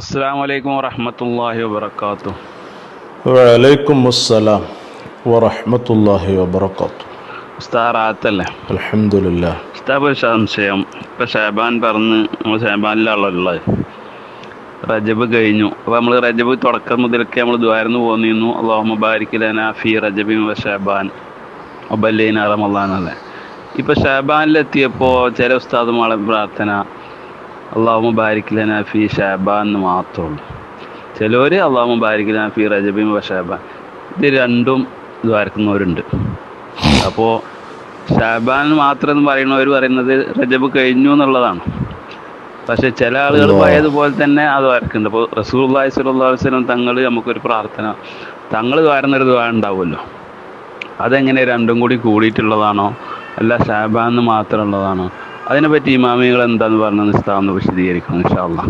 അസ്സാം വലൈക്കും വറഹമത്തല്ലാഹി വബർക്കാത്തു വലൈക്കും അസ്സലാം വറഹ്മത്തുള്ളാഹി വബറകാത്തു ഉസ്താറാത്തല്ലേ അലഹമില്ല ഉസ്താബ് ഒരു സംശയം. ഇപ്പം ഷാബാൻ പറഞ്ഞ് നമ്മൾ ഷാബാനിലാണുള്ളത് റജബ് കഴിഞ്ഞു. അപ്പോൾ നമ്മൾ റജബ് തുടക്കം മുതലൊക്കെ നമ്മൾ ദ്വാരന്ന് പോന്നിരുന്നു. അള്ളാഹു മുബാരിക്കലന ഫി റജബിൻ വ ഷാബാൻ. ഒബല്ലീന റമല്ലാന്നല്ലേ ഇപ്പം ഷാബാനിലെത്തിയപ്പോൾ ചില ഉസ്താദുമാളെ പ്രാർത്ഥന അള്ളാഹു മുബാരിക്കലന ഫി ഷാബാൻ എന്ന് മാത്രമുള്ളൂ ചിലവർ അള്ളാഹു മുബാരിക്കലന ഫി റജബിൻ വ ഷാബാൻ. ഇത് രണ്ടും ദ്വാരക്കുന്നവരുണ്ട് അപ്പോൾ ഷാബാൻ മാത്രം എന്ന് പറയുന്നവർ പറയുന്നത് റജബ് കഴിഞ്ഞു എന്നുള്ളതാണ്. പക്ഷെ ചില ആളുകൾ. പോയതുപോലെ തന്നെ അത് വരക്കുന്നുണ്ട്. അപ്പോൾ റസൂള്ളി വസല്ലം തങ്ങൾ നമുക്കൊരു പ്രാർത്ഥന തങ്ങൾ വരുന്നൊരു ദ്വാ ഉണ്ടാവുമല്ലോ. അതെങ്ങനെ രണ്ടും കൂടി കൂടിയിട്ടുള്ളതാണോ? അല്ല ഷാബാന്ന് മാത്രമുള്ളതാണോ? അതിനെപ്പറ്റി ഇമാമികൾ എന്താന്ന് പറഞ്ഞ നിസ്താന്ന് വിശദീകരിക്കണം ഇൻഷാല്ലാ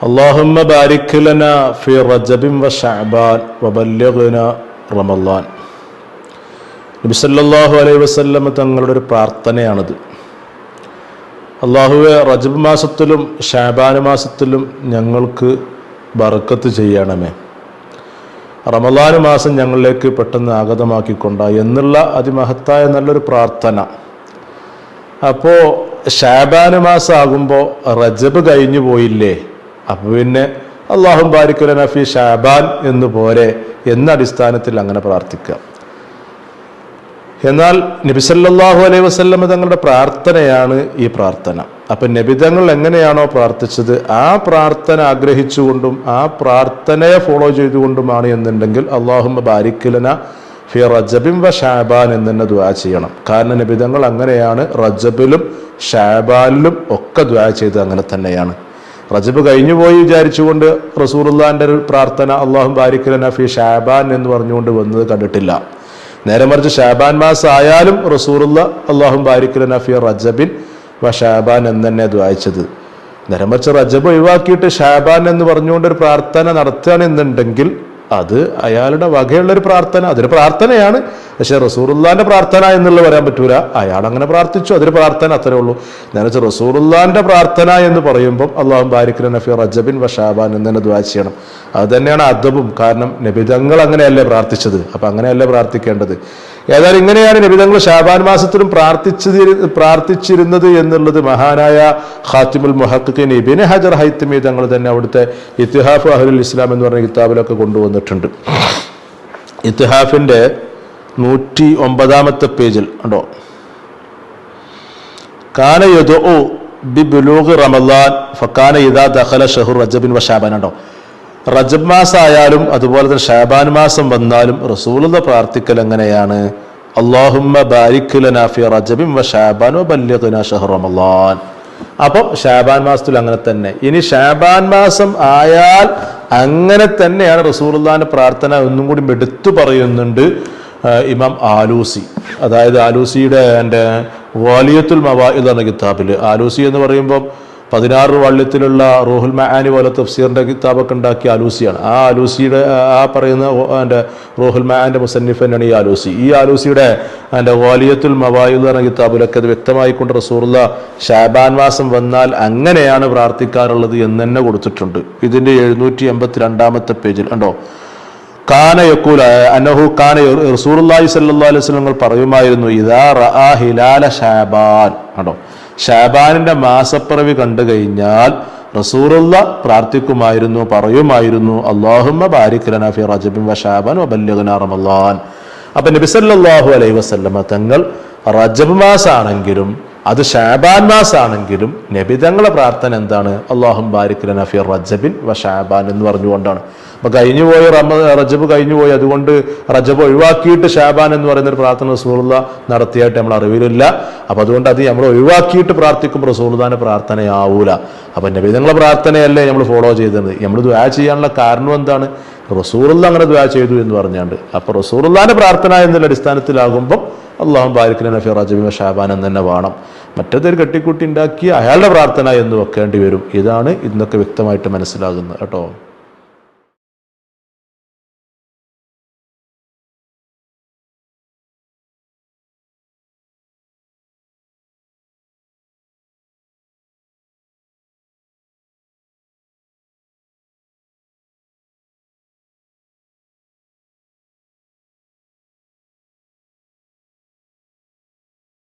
اللهم بارك لنا في رجب وشعبان وبلغنا റമളാൻ നബി സല്ലല്ലാഹു അലൈഹി വസല്ലം തങ്ങളുടെ ഒരു പ്രാർത്ഥനയാണിത് അള്ളാഹുവെ റജബ് മാസത്തിലും ഷാബാൻ മാസത്തിലും ഞങ്ങൾക്ക് ബറക്കത്ത് ചെയ്യണമേ റമലാൻ മാസം ഞങ്ങളിലേക്ക് പെട്ടെന്ന് ആഗതമാക്കിക്കൊണ്ട എന്നുള്ള അതിമഹത്തായ നല്ലൊരു പ്രാർത്ഥന. അപ്പോൾ ഷാബാന മാസം ആകുമ്പോൾ റജബ് കഴിഞ്ഞു പോയില്ലേ? അപ്പോൾ പിന്നെ അള്ളാഹും ബാരിക്കുല നഫി ഷാബാൻ എന്ന് പോരെ എന്ന അടിസ്ഥാനത്തിൽ അങ്ങനെ പ്രാർത്ഥിക്കാം. എന്നാൽ നബിസല്ലാഹു അലൈഹി വസല്ലമ തങ്ങളുടെ പ്രാർത്ഥനയാണ് ഈ പ്രാർത്ഥന. അപ്പൊ നബിതങ്ങൾ എങ്ങനെയാണോ പ്രാർത്ഥിച്ചത്? ആ പ്രാർത്ഥന ആഗ്രഹിച്ചുകൊണ്ടും ആ പ്രാർത്ഥനയെ ഫോളോ ചെയ്തുകൊണ്ടുമാണ് എന്നുണ്ടെങ്കിൽ അള്ളാഹുമ്മ ബാരിക്കലന ഫി റജബിം വ ഷാബാൻ എന്ന് തന്നെ ദ്വാ ചെയ്യണം. കാരണം നബിതങ്ങൾ അങ്ങനെയാണ്. റജബിലും ഷാബാനിലും ഒക്കെ ദ്വാ ചെയ്തത് അങ്ങനെ തന്നെയാണ്. റജബ് കഴിഞ്ഞു പോയി വിചാരിച്ചുകൊണ്ട് റസൂറുല്ലാന്റെ ഒരു പ്രാർത്ഥന അള്ളാഹു ബാരിക്കലന ഫി ഷാബാൻ എന്ന് പറഞ്ഞുകൊണ്ട് വന്നത് കണ്ടിട്ടില്ല. നേരെ മറിച്ച് ഷാബാൻ മാസം റസൂറുള്ള അള്ളാഹു ബാരിക്കുലന ഫി റജബിൻ വ ഷാബാൻ എന്ന് തന്നെ അത് വായിച്ചത് നേരെ മറിച്ച് റജബ് ഒഴിവാക്കിയിട്ട് ഷാബാൻ എന്ന് പറഞ്ഞുകൊണ്ട് ഒരു പ്രാർത്ഥന നടത്തുകയാണെന്നുണ്ടെങ്കിൽ അത് അയാളുടെ വകയുള്ളൊരു പ്രാർത്ഥന അതൊരു പ്രാർത്ഥനയാണ്. പക്ഷെ റസൂറുല്ലാന്റെ പ്രാർത്ഥന എന്നുള്ളത് പറയാൻ പറ്റൂല. അയാൾ അങ്ങനെ പ്രാർത്ഥിച്ചു. അതൊരു പ്രാർത്ഥന അത്രേ ഉള്ളൂ. ഞാൻ വെച്ചാൽ റസൂറുല്ലാന്റെ പ്രാർത്ഥന എന്ന് പറയുമ്പോൾ അള്ളാഹു ബാരിക്കുല നഫി റജബിൻ വഷാബാൻ ഷാബാൻ എന്ന് തന്നെ ദ്വാ ചെയ്യണം. അത് തന്നെയാണ് അദബും. കാരണം നബിതങ്ങൾ അങ്ങനെയല്ലേ പ്രാർത്ഥിച്ചത്. അപ്പൊ അങ്ങനെയല്ലേ പ്രാർത്ഥിക്കേണ്ടത്. ഏതായാലും ഇങ്ങനെയാണ് നബിതങ്ങൾ ഷാബാൻ മാസത്തിലും പ്രാർത്ഥിച്ചത് പ്രാർത്ഥിച്ചിരുന്നത് എന്നുള്ളത് മഹാനായ ഖാത്തിമുൽ മുഹക്കിൻ ഇബിന് ഹജർ ഹൈത്തമി തങ്ങൾ തന്നെ അവിടുത്തെ ഇത്തിഹാഫ് അഹുൽ ഇസ്ലാം എന്ന് പറഞ്ഞ കിതാബിലൊക്കെ കൊണ്ടുവന്നിട്ടുണ്ട്. ഇത്തിഹാഫിന്റെ നൂറ്റി ഒമ്പതാമത്തെ പേജിൽ ഉണ്ടോ? കാന യദുഉ ബിബുലൂഗ് റമദാൻ ഫക്കാന ഇദാ ദഖല ഷഹുർ റജബിൻ വ ഷാബാൻ ഉണ്ടോ? റജബ് മാസം ആയാലും അതുപോലെ തന്നെ ഷാബാൻ മാസം വന്നാലും റസൂലുള്ള പ്രാർത്ഥിക്കൽ എങ്ങനെയാണ്? അള്ളാഹുമ്മ ബാരിക് ഫി റജബിൻ വ ഷാബാൻ വ റമദാൻ ഷഹ്റ റമളാൻ അപ്പം ഷാബാൻ മാസത്തിൽ അങ്ങനെ തന്നെ. ഇനി ഷാബാൻ മാസം ആയാൽ അങ്ങനെ തന്നെയാണ് റസൂലുള്ളാന്റെ പ്രാർത്ഥന ഒന്നും കൂടി എടുത്തു പറയുന്നുണ്ട്. ഇമാം ആലൂസി. അതായത് ആലൂസിയുടെ എന്റെ വാലിയത്തുൽ മവാഇദ് എന്ന കിതാബിൽ. ആലൂസി എന്ന് പറയുമ്പോൾ പതിനാറ് വള്ളിത്തിലുള്ള റൂഹുൽ മഹാനി പോലെ തഫ്സീറിന്റെ കിതാബൊക്കെ ഉണ്ടാക്കിയ ആലൂസിയാണ്. ആ ആലൂസിയുടെ ആ പറയുന്ന എന്റെ റൂഹുൽ മഹാന്റെ മുസന്നിഫ് തന്നെയാണ് ഈ ആലൂസി. ഈ ആലൂസിയുടെ എന്റെ വാലിയത്തുൽ മവായിദ് എന്ന കിതാബിലൊക്കെ അത് വ്യക്തമായിക്കൊണ്ട് റസൂറുള്ള ഷാബാൻ മാസം വന്നാൽ അങ്ങനെയാണ് പ്രാർത്ഥിക്കാറുള്ളത് എന്ന് തന്നെ കൊടുത്തിട്ടുണ്ട്. ഇതിന്റെ എഴുന്നൂറ്റി എൺപത്തി രണ്ടാമത്തെ പേജിൽ ഉണ്ടോ കാന യക്കൂല അന്നഹു കാന റസൂലുള്ളാഹി സ്വല്ലല്ലാഹു അലൈഹി വസല്ലം പറയുമായിരുന്നു ഇദാ റആ ഹിലാല ഷാബാൻ. കണ്ടോ? ഷാബാനിന്റെ മാസപ്പിറവി കണ്ടു കഴിഞ്ഞാൽ റസൂറുള്ള പ്രാർത്ഥിക്കുമായിരുന്നു പറയുമായിരുന്നു അല്ലാഹുമ്മ ബാരിക് ലനാ ഫി റജബിൻ വ ഷാബാൻ വ ബല്ലിഗ്നാ റമളാൻ അപ്പൊ നബി സല്ലല്ലാഹു അലൈഹി വസല്ലമ തങ്ങൾ റജബ് മാസാണെങ്കിലും അത് ഷാബാൻ മാസാണെങ്കിലും നബി തങ്ങളെ പ്രാർത്ഥന എന്താണ്? അള്ളാഹും ബാരിക് ലനാ ഫി റജബിൻ വ ഷാബാൻ എന്ന് പറഞ്ഞുകൊണ്ടാണ്. അപ്പൊ കഴിഞ്ഞു പോയ റമ റജബ് കഴിഞ്ഞു പോയി. അതുകൊണ്ട് റജബ് ഒഴിവാക്കിയിട്ട് ഷാബാൻ എന്ന് പറയുന്ന ഒരു പ്രാർത്ഥന റസൂലുള്ള നടത്തിയായിട്ട് നമ്മൾ അറിവിലില്ല. അപ്പൊ അതുകൊണ്ട് അത് നമ്മൾ ഒഴിവാക്കിയിട്ട് പ്രാർത്ഥിക്കുമ്പോൾ റസൂൾദാന പ്രാർത്ഥനയാവൂല. അപ്പൊ നബിതങ്ങളെ പ്രാർത്ഥനയല്ലേ നമ്മൾ ഫോളോ ചെയ്തത്. നമ്മൾ ദ്വാ ചെയ്യാനുള്ള കാരണം എന്താണ്? റസൂറുള്ള അങ്ങനെ ദ്വാ ചെയ്തു എന്ന് പറഞ്ഞാണ്ട്. അപ്പൊ റസൂറുള്ളാന്റെ പ്രാർത്ഥന എന്നുള്ള അടിസ്ഥാനത്തിലാകുമ്പോൾ അള്ളാഹു ബാരിക്കിന് നഫി റജബി ഷാബാൻ എന്ന് തന്നെ വേണം. മറ്റേതൊരു കെട്ടിക്കുട്ടി ഉണ്ടാക്കി അയാളുടെ പ്രാർത്ഥന എന്ന് വെക്കേണ്ടി വരും. ഇതാണ് ഇന്നൊക്കെ വ്യക്തമായിട്ട് മനസ്സിലാകുന്നത് കേട്ടോ.